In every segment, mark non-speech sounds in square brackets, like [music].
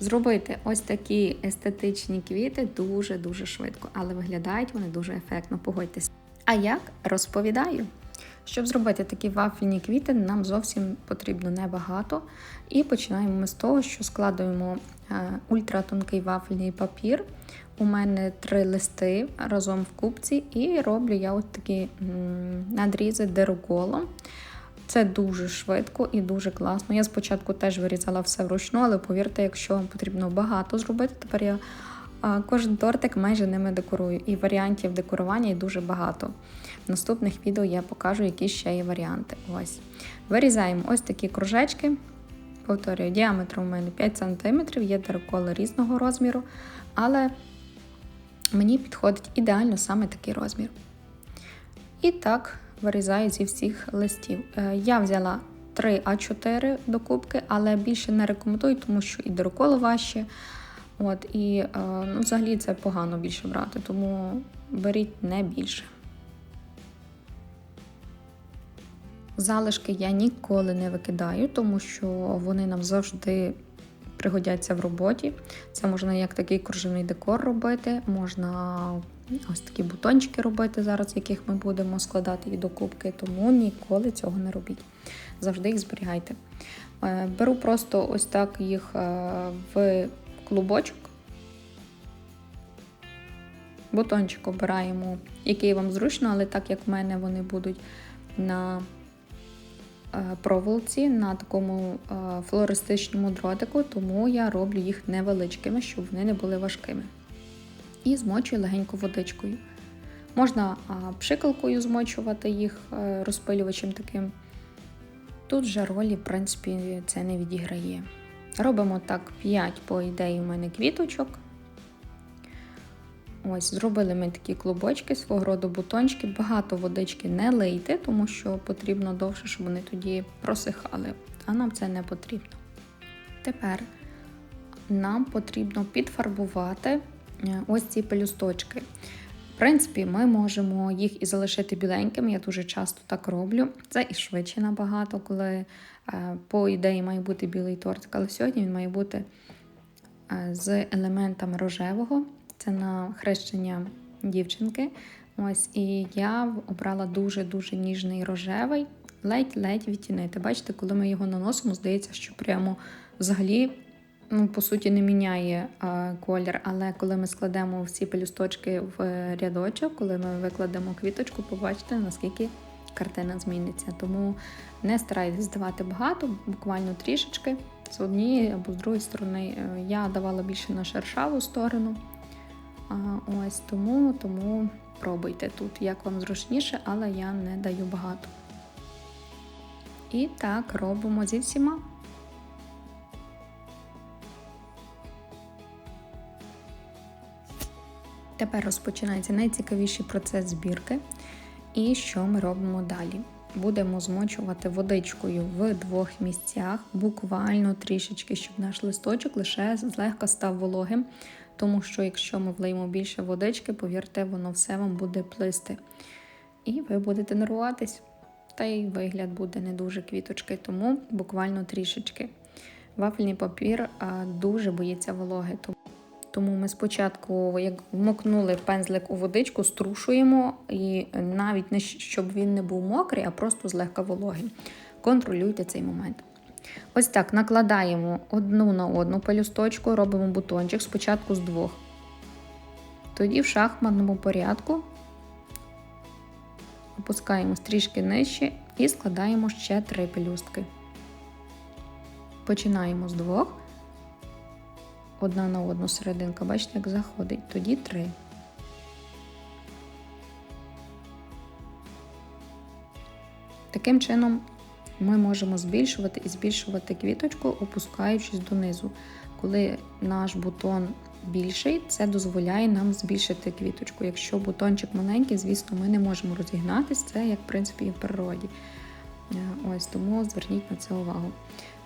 Зробити ось такі естетичні квіти дуже-дуже швидко, але виглядають вони дуже ефектно, погодьтесь. А як розповідаю? Щоб зробити такі вафельні квіти, нам зовсім потрібно небагато. І починаємо ми з того, що складуємо е, ультратонкий вафельний папір. У мене три листи разом в купці, і роблю я от такі надрізи деруколом. Це дуже швидко і дуже класно. Я спочатку теж вирізала все вручну, але повірте, якщо вам потрібно багато зробити, тепер я кожен тортик майже ними декорую. І варіантів декорування є дуже багато. В наступних відео я покажу, які ще є варіанти. Ось. Вирізаємо ось такі кружечки. Повторюю, діаметр у мене 5 см, є дерколи різного розміру, але мені підходить ідеально саме такий розмір. І так вирізаю зі всіх листів. Е, Я взяла 3 А4 до кубки, але більше не рекомендую, тому що і дерколи важче. От, і е, ну, взагалі це погано більше брати, тому беріть не більше. Залишки я ніколи не викидаю, тому що вони нам завжди пригодяться в роботі. Це можна як такий кружевний декор робити, можна ось такі бутончики робити зараз, яких ми будемо складати і до кубки, тому ніколи цього не робіть. Завжди їх зберігайте. Е, Беру просто ось так їх е, в клубочок. Бутончик обираємо, який вам зручно, але так як в мене вони будуть на проволоці, на такому е, флористичному дротику, тому я роблю їх невеличкими, щоб вони не були важкими. І змочую легенько водичкою. Можна пшикалкою змочувати їх е, розпилювачем таким. Тут же ролі, в принципі, це не відіграє. Робимо так 5, по ідеї, у мене квіточок. Ось, зробили ми такі клубочки, свого роду бутончики. Багато водички не лийте, тому що потрібно довше, щоб вони тоді просихали. А нам це не потрібно. Тепер нам потрібно підфарбувати е, ось ці пелюсточки. В принципі, ми можемо їх і залишити біленькими, я дуже часто так роблю. Це і швидше набагато, коли е, по ідеї має бути білий тортик, але сьогодні він має бути е, з елементами рожевого. Це на хрещення дівчинки. Ось, І я обрала дуже-дуже ніжний рожевий, ледь-ледь відтінити. Бачите, коли ми його наносимо, здається, що прямо взагалі, ну, по суті, не міняє а, колір. Але коли ми складемо всі пелюсточки в рядочок, коли ми викладемо квіточку, побачите, наскільки картина зміниться. Тому не старайтесь здавати багато, буквально трішечки. З однієї або з другої сторони Е, я давала більше на шершаву сторону. Ось тому, тому пробуйте тут, як вам зручніше, але я не даю багато. І так робимо зі всіма. Тепер розпочинається найцікавіший процес збірки. І що ми робимо далі? Будемо змочувати водичкою в двох місцях, буквально трішечки, щоб наш листочок лише злегка став вологим. Тому що, якщо ми влиємо більше водички, повірте, воно все вам буде плисти. І ви будете нервуватись. Та й вигляд буде не дуже квіточки, тому буквально трішечки. Вафельний папір дуже боїться вологи. Тому ми спочатку, як вмокнули пензлик у водичку, струшуємо, і навіть не щоб він не був мокрий, а просто злегка вологий. Контролюйте цей момент. Ось так накладаємо одну на одну пелюсточку, робимо бутончик спочатку з двох. Тоді в шахматному порядку опускаємо стрішки нижче і складаємо ще три пелюстки. Починаємо з двох. Одна на одну серединка, бачите, як заходить, тоді три. Таким чином ми можемо збільшувати і збільшувати квіточку, опускаючись донизу. Коли наш бутон більший, це дозволяє нам збільшити квіточку. Якщо бутончик маленький, звісно, ми не можемо розігнатися, це як в принципі і в природі. Е, Ось Тому зверніть на це увагу.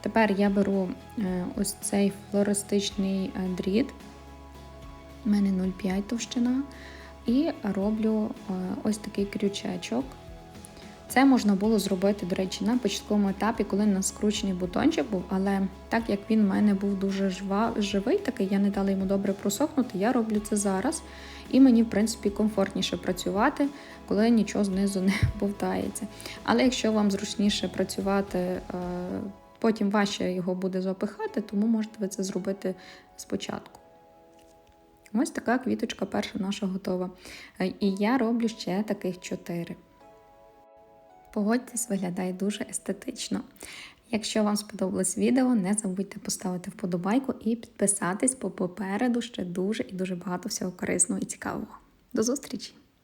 Тепер я беру е, ось цей флористичний е, дріт, у мене 0,5 товщина, і роблю ось такий крючечок. Це можна було зробити, до речі, на початковому етапі, коли на скручений бутончик був, але так як він в мене був дуже жва, живий, такий я не дала йому добре просохнути, я роблю це зараз. І мені, в принципі, комфортніше працювати, коли нічого знизу не [laughs] бовтається. Але якщо вам зручніше працювати, е, потім важче його буде запихати, тому можете ви це зробити спочатку. Ось така квіточка перша наша готова. Е, І я роблю ще таких чотири. Погодьтесь, виглядає дуже естетично. Якщо вам сподобалось відео, не забудьте поставити вподобайку і підписатись, бо попереду ще дуже і дуже багато всього корисного і цікавого. До зустрічі!